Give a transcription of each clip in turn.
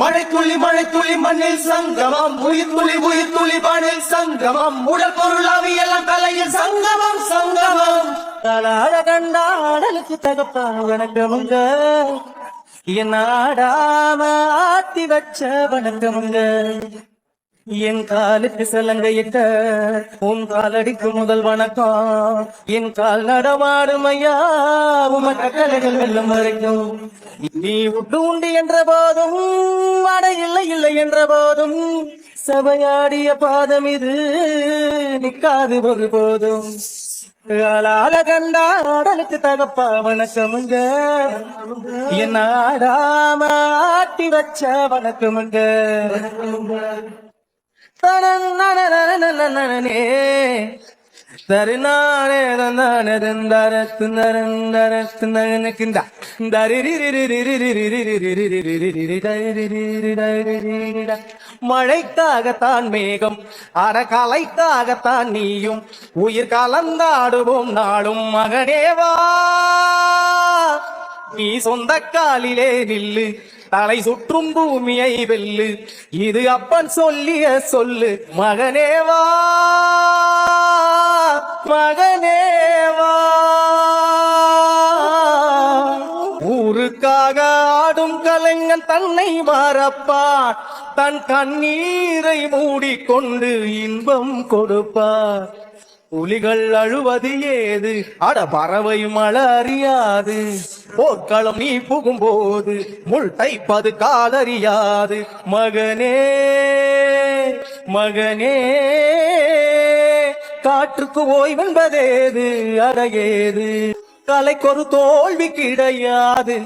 மழை துளி மழை துளி மண்ணில் சங்கமம். உயிர் துளி உயிர் துளி மண்ணில் சங்கமம். உடல் பொருள் அவியெல்லாம் தலையில் சங்கமம் சங்கமம். கண்டா கண்டாடலுக்கு தகப்பா வணக்கமுங்க என் ஆடாம ஆத்தி வச்ச வணக்கமுங்க என் காலுக்கு சலங்கையிட்ட உன் காலடிக்கு முதல் வணக்கம். என் கால் நடமாடும் ஐயா உம கட்டளைகள் வெல்லும் வரைக்கும். நீ விட்டு உண்டு என்ற போதும் அட இல்லை இல்லை என்ற போதும். சபையாடிய பாதம் இது நிக்காது ஒரு போதும். ஆளால கண்டாடலுக்கு தகப்பா வணக்கமுங்க என் ஆடாம ஆட்டி வச்ச வணக்கமுங்க மழைக்காகத்தான் மேகம் அறகலைக்காகத்தான் நீயும் உயிர் கலந்தாடுவோம் நாளும் மகனேவா. நீ சொந்த காலிலே நில்லு தலை சுற்றும் பூமியை வெல்லு. இது அப்பன் சொல்லிய சொல்லு மகனேவா மகனேவா ஊருக்காக ஆடும் கலைஞன் தன்னை மறப்பான் தன் கண்ணீரை மூடிக்கொண்டு இன்பம் கொடுப்பார் புலிகள் அழுவது ஏது? அட பறவையும் மலறியாது அறியாது போர்க்களம் நீ புகும்போது முள் தைப்பது காலறியாது. மகனே மகனே காற்றுக்கு ஓய்வென்பதேது? அடையேது கலைக்கொரு தோல்வி கிடையாது.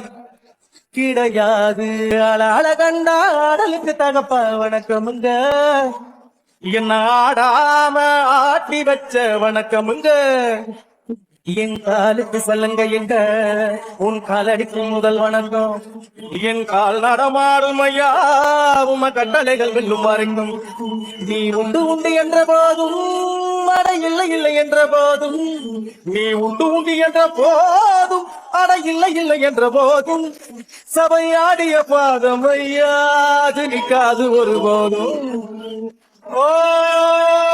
கிடையாது. அழ கண்டாடலுக்கு தகப்ப வணக்கமுங்க. என்ன ஆடாம ஆட்டி வச்ச வணக்கமுங்க என் காலுக்கு சொல்லுங்க எங்க. உன் காலடிக்கு முதல் வணக்கம். என் கால் நடமாடும் ஐயா. உம கட்டளைகள் வெல்லும் வரைக்கும் நீ உண்டு உண்டு என்ற போதும் அட இல்லை இல்லை என்ற போதும். நீ உண்டு உண்டு என்ற போதும் அட இல்லை இல்லை என்ற போதும். சபையாடிய பாதம் ஐயா அது நிற்காது ஒரு போதும். Oh!